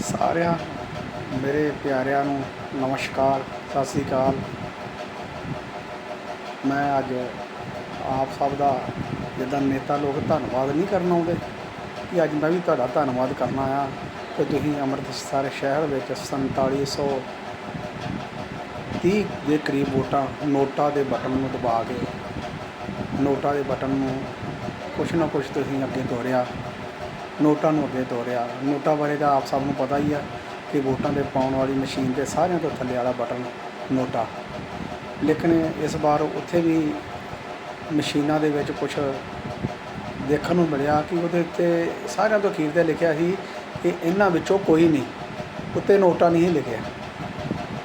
ਸਾਰਿਆਂ, ਮੇਰੇ ਪਿਆਰਿਆਂ ਨੂੰ ਨਮਸਕਾਰ, ਸਤਿ ਸ੍ਰੀ ਅਕਾਲ। ਮੈਂ ਅੱਜ ਆਪ ਸਭ ਦਾ ਜਿੱਦਾਂ ਨੇਤਾ ਲੋਕ ਧੰਨਵਾਦ ਨਹੀਂ ਕਰਨ ਆਉਂਦੇ, ਕਿ ਅੱਜ ਮੈਂ ਵੀ ਤੁਹਾਡਾ ਧੰਨਵਾਦ ਕਰਨਾ ਆ ਕਿ ਤੁਸੀਂ ਅੰਮ੍ਰਿਤਸਰ ਸ਼ਹਿਰ ਵਿੱਚ 4730 ਦੇ ਕਰੀਬ ਵੋਟਾਂ ਨੋਟਾ ਦੇ ਬਟਨ ਨੂੰ ਦਬਾ ਕੇ, ਨੋਟਾ ਦੇ ਬਟਨ ਨੂੰ ਕੁਛ ਨਾ ਕੁਛ ਤੁਸੀਂ ਅੱਗੇ ਤੋਰਿਆ। ਨੋਟਾਂ ਨੂੰ ਅੱਗੇ ਤੋਰਿਆ। ਨੋਟਾਂ ਬਾਰੇ ਤਾਂ ਆਪ ਸਭ ਨੂੰ ਪਤਾ ਹੀ ਆ ਕਿ ਵੋਟਾਂ ਦੇ ਪਾਉਣ ਵਾਲੀ ਮਸ਼ੀਨ ਤੇ ਸਾਰਿਆਂ ਤੋਂ ਥੱਲੇ ਵਾਲਾ ਬਟਨ, ਨੋਟਾ। ਲੇਕਿਨ ਇਸ ਵਾਰ ਉੱਥੇ ਵੀ ਮਸ਼ੀਨਾਂ ਦੇ ਵਿੱਚ ਕੁਝ ਦੇਖਣ ਨੂੰ ਮਿਲਿਆ ਕਿ ਉਹਦੇ ਉੱਤੇ ਸਾਰਿਆਂ ਤੋਂ ਅਖੀਰ ਤੇ ਲਿਖਿਆ ਸੀ ਕਿ ਇਹਨਾਂ ਵਿੱਚੋਂ ਕੋਈ ਨਹੀਂ, ਉੱਤੇ ਨੋਟਾ ਨਹੀਂ ਲਿਖਿਆ।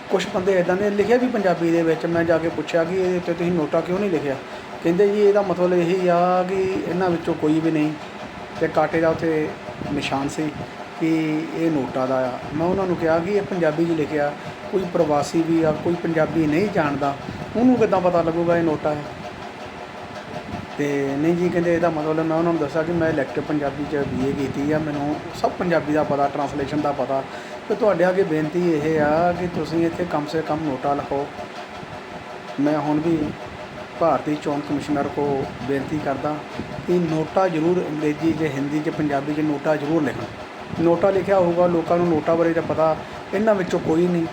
ਕੁਝ ਬੰਦੇ ਇਦਾਂ ਦੇ ਲਿਖਿਆ ਵੀ ਪੰਜਾਬੀ ਦੇ ਵਿੱਚ, ਮੈਂ ਜਾ ਕੇ ਪੁੱਛਿਆ ਕਿ ਇਹਦੇ ਉੱਤੇ ਤੁਸੀਂ ਨੋਟਾ ਕਿਉਂ ਨਹੀਂ ਲਿਖਿਆ? ਕਹਿੰਦੇ ਜੀ ਇਹਦਾ ਮਤਲਬ ਇਹੀ ਆ ਕਿ ਇਹਨਾਂ ਵਿੱਚੋਂ ਕੋਈ ਵੀ ਨਹੀਂ ਤੇ ਕਾਟੇ ਦਾ ਉੱਥੇ ਨਿਸ਼ਾਨ ਸੀ ਕਿ ਇਹ ਨੋਟਾ ਦਾ ਆ। ਮੈਂ ਉਹਨਾਂ ਨੂੰ ਕਿਹਾ ਕਿ ਇਹ ਪੰਜਾਬੀ 'ਚ ਲਿਖਿਆ, ਕੋਈ ਪ੍ਰਵਾਸੀ ਵੀ ਆ, ਕੋਈ ਪੰਜਾਬੀ ਨਹੀਂ ਜਾਣਦਾ, ਉਹਨੂੰ ਕਿੱਦਾਂ ਪਤਾ ਲੱਗੂਗਾ ਇਹ ਨੋਟਾ? ਹੈ ਤੇ ਨਹੀਂ ਜੀ, ਕਹਿੰਦੇ ਇਹਦਾ ਮਤਲਬ ਮੈਂ ਉਹਨਾਂ ਨੂੰ ਦੱਸਿਆ ਕਿ ਮੈਂ ਇਲੈਕਟਿਵ ਪੰਜਾਬੀ 'ਚ ਬੀਏ ਕੀਤੀ ਆ, ਮੈਨੂੰ ਸਭ ਪੰਜਾਬੀ ਦਾ ਪਤਾ ਟਰਾਂਸਲੇਸ਼ਨ ਦਾ ਪਤਾ। ਤੇ ਤੁਹਾਡੇ ਅੱਗੇ ਬੇਨਤੀ ਇਹ ਆ ਕਿ ਤੁਸੀਂ ਇੱਥੇ ਕਮ ਸੇ ਕਮ ਨੋਟਾ ਲਿਖੋ। ਮੈਂ ਹੁਣ ਵੀ ਭਾਰਤੀ ਚੋਣ ਕਮਿਸ਼ਨਰ ਕੋ ਬੇਨਤੀ ਕਰਦਾ ਕਿ ਨੋਟਾ ਜ਼ਰੂਰ ਅੰਗਰੇਜ਼ੀ 'ਚ ਹਿੰਦੀ 'ਚ ਪੰਜਾਬੀ 'ਚ ਨੋਟਾ ਜ਼ਰੂਰ ਲਿਖਣ। ਨੋਟਾ ਲਿਖਿਆ ਹੋਊਗਾ, ਲੋਕਾਂ ਨੂੰ ਨੋਟਾ ਬਾਰੇ ਤਾਂ ਪਤਾ, ਇਹਨਾਂ ਵਿੱਚੋਂ ਕੋਈ ਨਹੀਂ।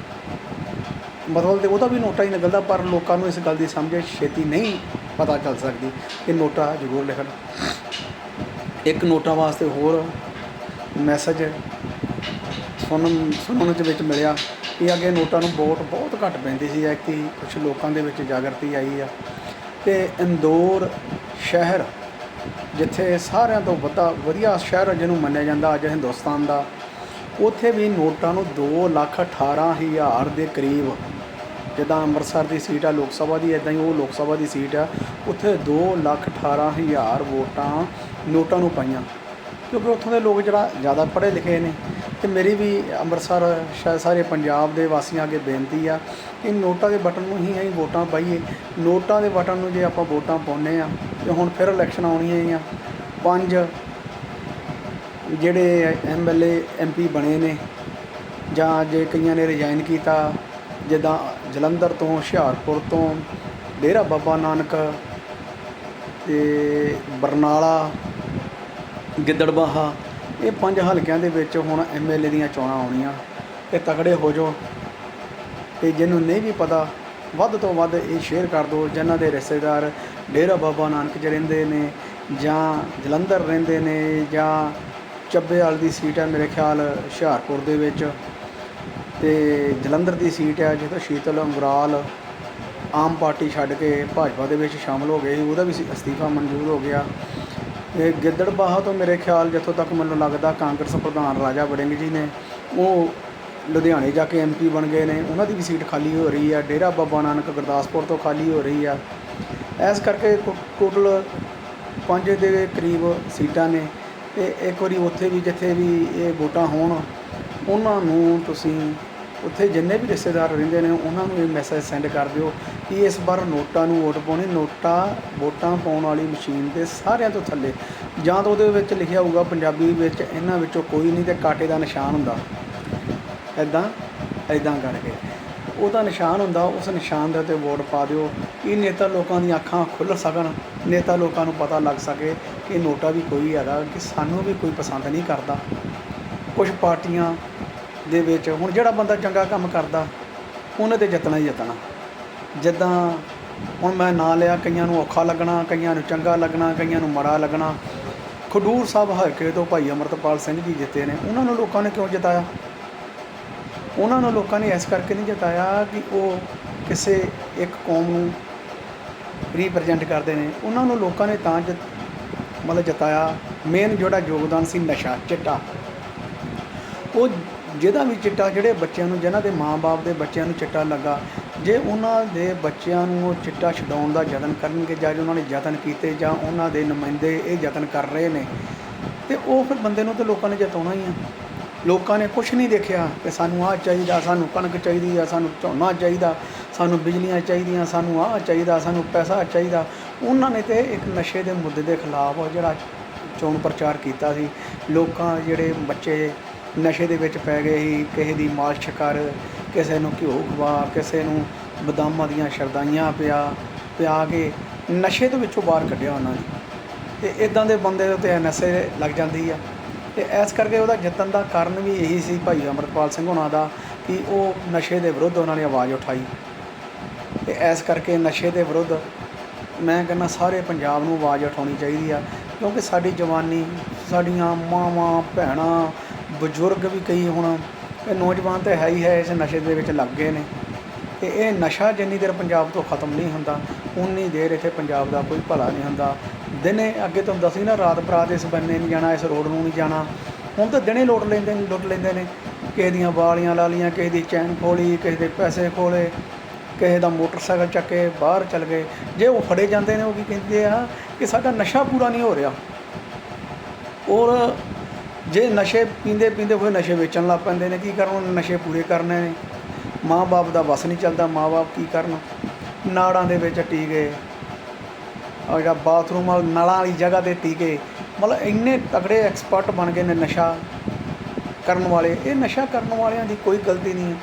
ਮਤਲਬ ਤੇ ਉਹਦਾ ਵੀ ਨੋਟਾ ਹੀ ਨਿਕਲਦਾ, ਪਰ ਲੋਕਾਂ ਨੂੰ ਇਸ ਗੱਲ ਦੀ ਸਮਝ ਛੇਤੀ ਨਹੀਂ ਪਤਾ ਚੱਲ ਸਕਦੀ ਕਿ ਨੋਟਾ ਜ਼ਰੂਰ ਲਿਖਣ। ਇੱਕ ਨੋਟਾ ਵਾਸਤੇ ਹੋਰ ਮੈਸੇਜ ਸੁਣਨ ਸੁਣਨ ਦੇ ਵਿੱਚ ਮਿਲਿਆ ਕਿ ਅੱਗੇ ਨੋਟਾਂ ਨੂੰ ਵੋਟ ਬਹੁਤ ਘੱਟ ਪੈਂਦੀ ਸੀ ਐਕਟੀ ਕੁਝ ਲੋਕਾਂ ਦੇ ਵਿੱਚ ਜਾਗਰਤੀ ਆਈ ਆ। ਤੇ ਇੰਦੌਰ ਸ਼ਹਿਰ, ਜਿੱਥੇ ਸਾਰਿਆਂ ਤੋਂ ਵੱਡਾ ਵਧੀਆ ਸ਼ਹਿਰ ਜਿਹਨੂੰ ਮੰਨਿਆ ਜਾਂਦਾ ਅੱਜ ਹਿੰਦੁਸਤਾਨ ਦਾ, ਉੱਥੇ ਵੀ ਨੋਟਾਂ ਨੂੰ 2 ਲੱਖ 18 ਹਜ਼ਾਰ ਦੇ ਕਰੀਬ, ਜਿੱਦਾਂ ਅੰਮ੍ਰਿਤਸਰ ਦੀ ਸੀਟ ਆ, ਲੋਕ ਸਭਾ ਦੀ ਇਦਾਂ ਹੀ ਉਹ ਲੋਕ ਸਭਾ ਦੀ ਸੀਟ ਆ, ਉੱਥੇ 2 ਲੱਖ 18 ਹਜ਼ਾਰ ਵੋਟਾਂ ਨੋਟਾਂ ਨੂੰ ਪਾਈਆਂ। ਕਿਉਂਕਿ ਉੱਥੋਂ ਦੇ ਲੋਕ ਜਿਹੜਾ ਜ਼ਿਆਦਾ ਪੜ੍ਹੇ ਲਿਖੇ ਨੇ ਤੇ ਮੇਰੀ ਵੀ ਅੰਮ੍ਰਿਤਸਰ ਸ਼ਾਇਦ ਸਾਰੇ ਪੰਜਾਬ ਦੇ ਵਾਸੀਆਂ ਅੱਗੇ ਬੇਨਤੀ ਆ ਕਿ ਨੋਟਾਂ ਦੇ ਬਟਨ ਨੂੰ ਹੀ ਅਸੀਂ ਵੋਟਾਂ ਪਾਈਏ। ਨੋਟਾਂ ਦੇ ਬਟਨ ਨੂੰ ਜੇ ਆਪਾਂ ਵੋਟਾਂ ਪਾਉਂਦੇ ਆ, ਤੇ ਹੁਣ ਫਿਰ ਇਲੈਕਸ਼ਨ ਆਉਣੀਆਂ ਹੀ ਆ। ਪੰਜ ਜਿਹੜੇ ਐਮਐਲਏ ਐਮਪੀ ਬਣੇ ਨੇ, ਜਾਂ ਜੇ ਕਈਆਂ ਨੇ ਰਿਜ਼ਾਈਨ ਕੀਤਾ, ਜਿੱਦਾਂ ਜਲੰਧਰ ਤੋਂ, ਹੁਸ਼ਿਆਰਪੁਰ ਤੋਂ, ਡੇਰਾ ਬਾਬਾ ਨਾਨਕ ਤੇ ਬਰਨਾਲਾ, ਗਿੱਦੜਬਾਹਾ ਇਹ ਪੰਜ ਹਲਕਿਆਂ ਦੇ ਵਿੱਚ ਹੁਣ ਐਮਐਲਏ ਦੀਆਂ ਚੋਣਾਂ ਆਉਣੀਆਂ ਤੇ ਤਕੜੇ ਹੋ ਜਾਓ। ਤੇ ਜਿਹਨੂੰ ਨਹੀਂ ਵੀ ਪਤਾ, ਵੱਧ ਤੋਂ ਵੱਧ ਇਹ ਸ਼ੇਅਰ ਕਰ ਦਿਓ, ਜਿਨ੍ਹਾਂ ਦੇ ਰਿਸ਼ਤੇਦਾਰ ਡੇਰਾ ਬਾਬਾ ਨਾਨਕ 'ਚ ਰਹਿੰਦੇ ਨੇ ਜਾਂ ਜਲੰਧਰ ਰਹਿੰਦੇ ਨੇ ਜਾਂ ਚੱਬੇਵਾਲ ਦੀ ਸੀਟ ਹੈ ਮੇਰੇ ਖਿਆਲ ਹੁਸ਼ਿਆਰਪੁਰ ਦੇ ਵਿੱਚ। ਤੇ ਜਲੰਧਰ ਦੀ ਸੀਟ ਹੈ ਜਿਹਦਾ ਸ਼ੀਤਲ ਅੰਗਰਾਲ ਆਮ ਪਾਰਟੀ ਛੱਡ ਕੇ ਭਾਜਪਾ ਦੇ ਵਿੱਚ ਸ਼ਾਮਲ ਹੋ ਗਏ ਸੀ, ਉਹਦਾ ਵੀ ਅਸਤੀਫਾ ਮਨਜ਼ੂਰ ਹੋ ਗਿਆ। ਇਹ ਗਿੱਦੜਬਾਹਾ ਤੋਂ ਮੇਰੇ ਖਿਆਲ ਜਿੱਥੋਂ ਤੱਕ ਮੈਨੂੰ ਲੱਗਦਾ ਕਾਂਗਰਸ ਪ੍ਰਧਾਨ ਰਾਜਾ ਵੜਿੰਗ ਜੀ ਨੇ, ਉਹ ਲੁਧਿਆਣੇ ਜਾ ਕੇ ਐਮਪੀ ਬਣ ਗਏ ਨੇ, ਉਹਨਾਂ ਦੀ ਵੀ ਸੀਟ ਖਾਲੀ ਹੋ ਰਹੀ ਆ, ਡੇਰਾ ਬਾਬਾ ਨਾਨਕ ਗੁਰਦਾਸਪੁਰ ਤੋਂ ਖਾਲੀ ਹੋ ਰਹੀ ਆ। ਇਸ ਕਰਕੇ ਟੋਟਲ ਪੰਜ ਦੇ ਕਰੀਬ ਸੀਟਾਂ ਨੇ ਤੇ ਇੱਕ ਵਾਰੀ ਉੱਥੇ ਵੀ ਜਿੱਥੇ ਵੀ ਇਹ ਵੋਟਾਂ ਹੋਣ, ਉਹਨਾਂ ਨੂੰ ਤੁਸੀਂ ਉੱਥੇ ਜਿੰਨੇ ਵੀ ਰਿਸ਼ਤੇਦਾਰ ਰਹਿੰਦੇ ਨੇ, ਉਹਨਾਂ ਨੂੰ ਇਹ ਮੈਸੇਜ ਸੈਂਡ ਕਰ ਦਿਓ ਕਿ ਇਸ ਵਾਰ ਨੋਟਾਂ ਨੂੰ ਵੋਟ ਪਾਉਣੀ। ਨੋਟਾਂ, ਵੋਟਾਂ ਪਾਉਣ ਵਾਲੀ ਮਸ਼ੀਨ ਤੇ ਸਾਰਿਆਂ ਤੋਂ ਥੱਲੇ। ਜਾਂ ਤਾਂ ਉਹਦੇ ਵਿੱਚ ਲਿਖਿਆ ਹੋਊਗਾ, ਪੰਜਾਬੀ ਵਿੱਚ, ਇਹਨਾਂ ਵਿੱਚੋਂ ਕੋਈ ਨਹੀਂ ਤੇ ਕਾਟੇ ਦਾ ਨਿਸ਼ਾਨ ਹੁੰਦਾ। ਐਦਾਂ ਐਦਾਂ ਕਰਕੇ। ਉਹਦਾ ਨਿਸ਼ਾਨ ਹੁੰਦਾ, ਉਸ ਨਿਸ਼ਾਨ ਦੇ ਉੱਤੇ ਵੋਟ ਪਾ ਦਿਓ ਇਹ ਨੇਤਾ ਲੋਕਾਂ ਦੀਆਂ ਅੱਖਾਂ ਖੁੱਲ੍ਹ ਸਕਣ। ਨੇਤਾ ਲੋਕਾਂ ਨੂੰ ਪਤਾ ਲੱਗ ਸਕੇ ਕਿ ਨੋਟਾ ਵੀ ਕੋਈ ਹੈਗਾ, ਕਿ ਸਾਨੂੰ ਵੀ ਕੋਈ ਪਸੰਦ ਨਹੀਂ ਕਰਦਾ। ਕੁਝ ਪਾਰਟੀਆਂ ਦੇ ਵਿੱਚ ਹੁਣ ਜਿਹੜਾ ਬੰਦਾ ਚੰਗਾ ਕੰਮ ਕਰਦਾ, ਉਹਨੇ ਤੇ ਜਿੱਤਣਾ ਹੀ ਜਿੱਤਣਾ। ਜਿੱਦਾਂ ਹੁਣ ਮੈਂ ਨਾਂ ਲਿਆ, ਕਈਆਂ ਨੂੰ ਔਖਾ ਲੱਗਣਾ, ਕਈਆਂ ਨੂੰ ਚੰਗਾ ਲੱਗਣਾ, ਕਈਆਂ ਨੂੰ ਮਾੜਾ ਲੱਗਣਾ। ਖਡੂਰ ਸਾਹਿਬ ਹਲਕੇ ਤੋਂ ਭਾਈ ਅਮਰਤਪਾਲ ਸਿੰਘ ਜੀ ਜਿੱਤੇ ਨੇ। ਉਹਨਾਂ ਨੂੰ ਲੋਕਾਂ ਨੇ ਕਿਉਂ ਜਿਤਾਇਆ? ਉਹਨਾਂ ਨੂੰ ਲੋਕਾਂ ਨੇ ਇਸ ਕਰਕੇ ਨਹੀਂ ਜਿਤਾਇਆ ਕਿ ਉਹ ਕਿਸੇ ਇੱਕ ਕੌਮ ਨੂੰ ਰਿਪਰੈਜ਼ੈਂਟ ਕਰਦੇ ਨੇ। ਉਹਨਾਂ ਨੂੰ ਲੋਕਾਂ ਨੇ ਤਾਂ ਜਿ ਮਤਲਬ ਜਿਤਾਇਆ। ਮੇਨ ਜਿਹੜਾ ਯੋਗਦਾਨ ਸੀ ਨਸ਼ਾ, ਚਿੱਟਾ। ਉਹ ਜਿਹਦਾ ਵੀ ਚਿੱਟਾ ਜਿਹੜੇ ਬੱਚਿਆਂ ਨੂੰ ਜਿਨ੍ਹਾਂ ਦੇ ਮਾਂ ਬਾਪ ਦੇ ਬੱਚਿਆਂ ਨੂੰ ਚਿੱਟਾ ਲੱਗਾ, ਜੇ ਉਹਨਾਂ ਦੇ ਬੱਚਿਆਂ ਨੂੰ ਉਹ ਚਿੱਟਾ ਛਡਾਉਣ ਦਾ ਯਤਨ ਕਰਨਗੇ ਜਾਂ ਉਹਨਾਂ ਨੇ ਯਤਨ ਕੀਤੇ ਜਾਂ ਉਹਨਾਂ ਦੇ ਨੁਮਾਇੰਦੇ ਇਹ ਯਤਨ ਕਰ ਰਹੇ ਨੇ, ਤੇ ਉਹ ਫਿਰ ਬੰਦੇ ਨੂੰ ਤੇ ਲੋਕਾਂ ਨੇ ਜਿਤਾਉਣਾ ਹੀ ਆ। ਲੋਕਾਂ ਨੇ ਕੁਝ ਨਹੀਂ ਦੇਖਿਆ ਕਿ ਸਾਨੂੰ ਆਹ ਚਾਹੀਦਾ, ਸਾਨੂੰ ਕਣਕ ਚਾਹੀਦੀ ਆ, ਸਾਨੂੰ ਝੋਨਾ ਚਾਹੀਦਾ, ਸਾਨੂੰ ਬਿਜਲੀਆਂ ਚਾਹੀਦੀਆਂ, ਸਾਨੂੰ ਆਹ ਚਾਹੀਦਾ, ਸਾਨੂੰ ਪੈਸਾ ਚਾਹੀਦਾ। ਉਹਨਾਂ ਨੇ ਤੇ ਇੱਕ ਨਸ਼ੇ ਦੇ ਮੁੱਦੇ ਦੇ ਖਿਲਾਫ ਜਿਹੜਾ ਚੋਣ ਪ੍ਰਚਾਰ ਕੀਤਾ ਸੀ। ਲੋਕਾਂ ਜਿਹੜੇ ਬੱਚੇ ਨਸ਼ੇ ਦੇ ਵਿੱਚ ਪੈ ਗਏ ਸੀ, ਕਿਸੇ ਦੀ ਮਾਲਿਸ਼ ਕਰ ਕਿਸੇ ਨੂੰ ਘਿਓ ਖਵਾ, ਕਿਸੇ ਨੂੰ ਬਦਾਮਾਂ ਦੀਆਂ ਸ਼ਰਦਾਈਆਂ ਪਿਆ ਪਿਆ ਕੇ ਨਸ਼ੇ ਦੇ ਵਿੱਚੋਂ ਬਾਹਰ ਕੱਢਿਆ ਉਹਨਾਂ ਨੇ। ਤੇ ਇਦਾਂ ਦੇ ਬੰਦੇ ਦੇ ਉੱਤੇ ਨਸ਼ੇ ਲੱਗ ਜਾਂਦੀ ਆ। ਤੇ ਇਸ ਕਰਕੇ ਉਹਦਾ ਜਿੱਤਣ ਦਾ ਕਾਰਨ ਵੀ ਇਹੀ ਸੀ ਭਾਈ ਅਮਰਪਾਲ ਸਿੰਘ ਹੋਣਾ ਦਾ ਕਿ ਉਹ ਨਸ਼ੇ ਦੇ ਵਿਰੁੱਧ ਉਹਨਾਂ ਨੇ ਆਵਾਜ਼ ਉਠਾਈ। ਤੇ ਇਸ ਕਰਕੇ ਨਸ਼ੇ ਦੇ ਵਿਰੁੱਧ ਮੈਂ ਕਹਿੰਦਾ ਸਾਰੇ ਪੰਜਾਬ ਨੂੰ ਆਵਾਜ਼ ਉਠਾਉਣੀ ਚਾਹੀਦੀ ਆ, ਕਿਉਂਕਿ ਸਾਡੀ ਜਵਾਨੀ, ਸਾਡੀਆਂ ਮਾਵਾਂ, ਭੈਣਾਂ ਬਜ਼ੁਰਗ ਵੀ ਕਈ ਹੁਣ ਇਹ ਨੌਜਵਾਨ ਤਾਂ ਹੈ ਹੀ ਹੈ, ਇਸ ਨਸ਼ੇ ਦੇ ਵਿੱਚ ਲੱਗ ਗਏ ਨੇ। ਅਤੇ ਇਹ ਨਸ਼ਾ ਜਿੰਨੀ ਦੇਰ ਪੰਜਾਬ ਤੋਂ ਖਤਮ ਨਹੀਂ ਹੁੰਦਾ, ਉਨੀ ਦੇਰ ਇੱਥੇ ਪੰਜਾਬ ਦਾ ਕੋਈ ਭਲਾ ਨਹੀਂ ਹੁੰਦਾ। ਦਿਨੇ ਅੱਗੇ ਤੁਹਾਨੂੰ ਦੱਸੀ ਨਾ, ਰਾਤ ਬਰਾਤ ਇਸ ਬੰਨੇ ਨਹੀਂ ਜਾਣਾ, ਇਸ ਰੋਡ ਨੂੰ ਨਹੀਂ ਜਾਣਾ। ਹੁਣ ਤਾਂ ਦਿਨੇ ਲੁੱਟ ਲੈਂਦੇ ਨੇ, ਲੁੱਟ ਲੈਂਦੇ ਨੇ। ਕਿਸੇ ਦੀਆਂ ਵਾਲੀਆਂ ਲਾ ਲੀਆਂ ਕਿਸੇ ਦੀ ਚੈਨ ਖੋਲੀ, ਕਿਸੇ ਦੇ ਪੈਸੇ ਖੋਲੇ, ਕਿਸੇ ਦਾ ਮੋਟਰਸਾਈਕਲ ਚੱਕੇ ਬਾਹਰ ਚਲ ਗਏ। ਜੇ ਉਹ ਫੜੇ ਜਾਂਦੇ ਨੇ, ਉਹ ਕੀ ਕਹਿੰਦੇ ਆ ਕਿ ਸਾਡਾ ਨਸ਼ਾ ਪੂਰਾ ਨਹੀਂ ਹੋ ਰਿਹਾ। ਔਰ ਜੇ ਨਸ਼ੇ ਪੀਂਦੇ ਪੀਂਦੇ ਹੋਏ ਨਸ਼ੇ ਵੇਚਣ ਲੱਗ ਪੈਂਦੇ ਨੇ, ਕੀ ਕਰਨ? ਉਹਨਾਂ ਨਸ਼ੇ ਪੂਰੇ ਕਰਨੇ ਨੇ। ਮਾਂ-ਬਾਪ ਦਾ ਵਸ ਨਹੀਂ ਚੱਲਦਾ, ਮਾਂ-ਬਾਪ ਕੀ ਕਰਨ? ਨਾੜਾਂ ਦੇ ਵਿੱਚ ਟੀਕੇ। ਆ ਜਿਹੜਾ ਬਾਥਰੂਮ ਵਾਲ ਨਲਾਂ ਵਾਲੀ ਜਗ੍ਹਾ ਤੇ ਟੀਕੇ। ਮਤਲਬ ਇੰਨੇ ਤਕੜੇ ਐਕਸਪਰਟ ਬਣ ਗਏ ਨੇ ਨਸ਼ਾ ਕਰਨ ਵਾਲੇ। ਇਹ ਨਸ਼ਾ ਕਰਨ ਵਾਲਿਆਂ ਦੀ ਕੋਈ ਗਲਤੀ ਨਹੀਂ ਹੈ।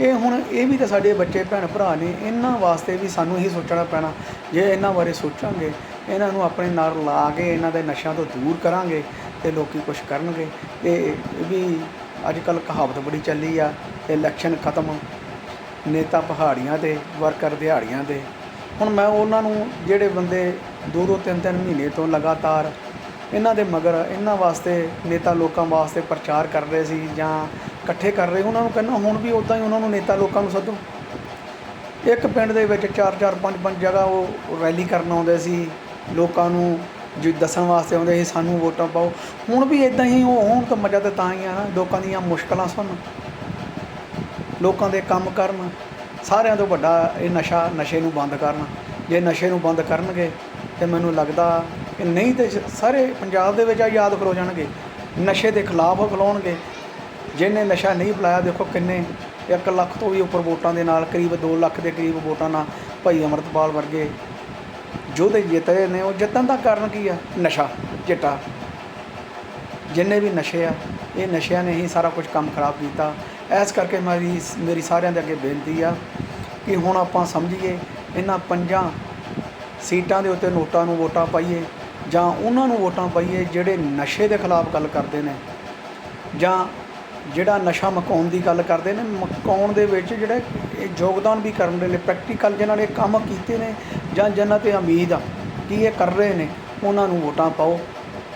ਇਹ ਹੁਣ, ਇਹ ਵੀ ਤਾਂ ਸਾਡੇ ਬੱਚੇ, ਭੈਣ ਭਰਾ ਨੇ, ਇਹਨਾਂ ਵਾਸਤੇ ਵੀ ਸਾਨੂੰ ਹੀ ਸੋਚਣਾ ਪੈਣਾ। ਜੇ ਇਹਨਾਂ ਬਾਰੇ ਸੋਚਾਂਗੇ, ਇਹਨਾਂ ਨੂੰ ਆਪਣੇ ਨਾਲ ਲਾ ਕੇ ਇਹਨਾਂ ਦੇ ਨਸ਼ਿਆਂ ਤੋਂ ਦੂਰ ਕਰਾਂਗੇ ਤੇ ਲੋਕੀ ਕੁਝ ਕਰਨਗੇ। ਤੇ ਇਹ ਵੀ ਅੱਜ ਕੱਲ ਕਹਾਵਤ ਬੜੀ ਚੱਲੀ ਆ ਇਲੈਕਸ਼ਨ ਖਤਮ, ਨੇਤਾ ਪਹਾੜੀਆਂ ਤੇ ਵਰਕਰ ਦਿਹਾੜੀਆਂ ਤੇ ਹੁਣ ਮੈਂ ਉਹਨਾਂ ਨੂੰ, ਜਿਹੜੇ ਬੰਦੇ ਦੋ ਦੋ ਤਿੰਨ ਤਿੰਨ ਮਹੀਨੇ ਤੋਂ ਲਗਾਤਾਰ ਇਹਨਾਂ ਦੇ ਮਗਰ, ਇਹਨਾਂ ਵਾਸਤੇ, ਨੇਤਾ ਲੋਕਾਂ ਵਾਸਤੇ ਪ੍ਰਚਾਰ ਕਰ ਰਹੇ ਸੀ ਜਾਂ ਇਕੱਠੇ ਕਰ ਰਹੇ, ਉਹਨਾਂ ਨੂੰ ਕਹਿੰਦਾ ਹੁਣ ਵੀ ਉਦਾਂ ਹੀ ਉਹਨਾਂ ਨੂੰ ਨੇਤਾ ਲੋਕਾਂ ਨੂੰ ਸੱਦੋ। ਇੱਕ ਪਿੰਡ ਦੇ ਵਿੱਚ ਚਾਰ ਚਾਰ ਪੰਜ ਪੰਜ ਜਗ੍ਹਾ ਉਹ ਰੈਲੀ ਕਰਨ ਆਉਂਦੇ ਸੀ, ਲੋਕਾਂ ਨੂੰ ਜੀ ਦੱਸਣ ਵਾਸਤੇ ਆਉਂਦੇ ਸੀ ਸਾਨੂੰ ਵੋਟਾਂ ਪਾਓ। ਹੁਣ ਵੀ ਇਦਾਂ ਹੀ ਉਹ ਹੋਣ ਤਾਂ ਮਜ਼ਾ ਤਾਂ ਤਾਂ ਹੀ ਆ ਨਾ, ਲੋਕਾਂ ਦੀਆਂ ਮੁਸ਼ਕਲਾਂ ਸੁਣਨ। ਲੋਕਾਂ ਦੇ ਕੰਮ ਕਰਨ। ਸਾਰਿਆਂ ਤੋਂ ਵੱਡਾ ਇਹ ਨਸ਼ਾ, ਨਸ਼ੇ ਨੂੰ ਬੰਦ ਕਰਨ। ਜੇ ਨਸ਼ੇ ਨੂੰ ਬੰਦ ਕਰਨਗੇ, ਤੇ ਮੈਨੂੰ ਲੱਗਦਾ ਕਿ ਨਹੀਂ ਤੇ ਸਾਰੇ ਪੰਜਾਬ ਦੇ ਵਿੱਚ ਆ ਯਾਦ ਕਰੋ ਜਾਣਗੇ। ਨਸ਼ੇ ਦੇ ਖਿਲਾਫ ਖਲਾਉਣਗੇ ਜਿਹਨੇ ਨਸ਼ਾ ਨਹੀਂ ਫਲਾਇਆ ਦੇਖੋ ਕਿੰਨੇ 1 ਲੱਖ ਤੋਂ ਵੀ ਉੱਪਰ ਵੋਟਾਂ ਦੇ ਨਾਲ, ਕਰੀਬ 2 ਲੱਖ ਦੇ ਕਰੀਬ ਵੋਟਾਂ ਨਾਲ ਭਾਈ ਅਮਰਤਪਾਲ ਵਰਗੇ ਯੋਧੇ ਜਿੱਤੇ ਨੇ, ਉਹ ਜਿੱਤਣ ਦਾ ਕਾਰਨ ਕੀ ਆ? ਨਸ਼ਾ, ਚਿੱਟਾ। ਜਿੰਨੇ ਵੀ ਨਸ਼ੇ ਆ, ਇਹ ਨਸ਼ਿਆਂ ਨੇ ਹੀ ਸਾਰਾ ਕੁਝ ਕੰਮ ਖਰਾਬ ਕੀਤਾ। ਇਸ ਕਰਕੇ ਮੇਰੀ ਮੇਰੀ ਸਾਰਿਆਂ ਦੇ ਅੱਗੇ ਬੇਨਤੀ ਆ ਕਿ ਹੁਣ ਆਪਾਂ ਸਮਝੀਏ, ਇਹਨਾਂ ਪੰਜਾਂ ਸੀਟਾਂ ਦੇ ਉੱਤੇ ਨੋਟਾਂ ਨੂੰ ਵੋਟਾਂ ਪਾਈਏ, ਜਾਂ ਉਹਨਾਂ ਨੂੰ ਵੋਟਾਂ ਪਾਈਏ ਜਿਹੜੇ ਨਸ਼ੇ ਦੇ ਖਿਲਾਫ ਗੱਲ ਕਰਦੇ ਨੇ, ਜਾਂ ਜਿਹੜਾ ਨਸ਼ਾ ਮਕਾਉਣ ਦੀ ਗੱਲ ਕਰਦੇ ਨੇ, ਮਕਾਉਣ ਦੇ ਵਿੱਚ ਜਿਹੜੇ ਇਹ ਯੋਗਦਾਨ ਵੀ ਕਰਨ ਦੇ ਨੇ ਪ੍ਰੈਕਟੀਕਲ ਜਿਨ੍ਹਾਂ ਨੇ ਕੰਮ ਕੀਤੇ ਨੇ ਜਾਂ ਜਿਨ੍ਹਾਂ ਤੇ ਉਮੀਦ ਆ ਕਿ ਇਹ ਕਰ ਰਹੇ ਨੇ, ਉਹਨਾਂ ਨੂੰ ਵੋਟਾਂ ਪਾਓ।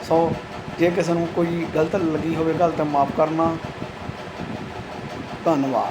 ਸੋ, ਜੇ ਕਿਸੇ ਨੂੰ ਕੋਈ ਗਲਤ ਲੱਗੀ ਹੋਵੇ, ਗਲਤ ਮਾਫ ਕਰਨਾ। ਧੰਨਵਾਦ।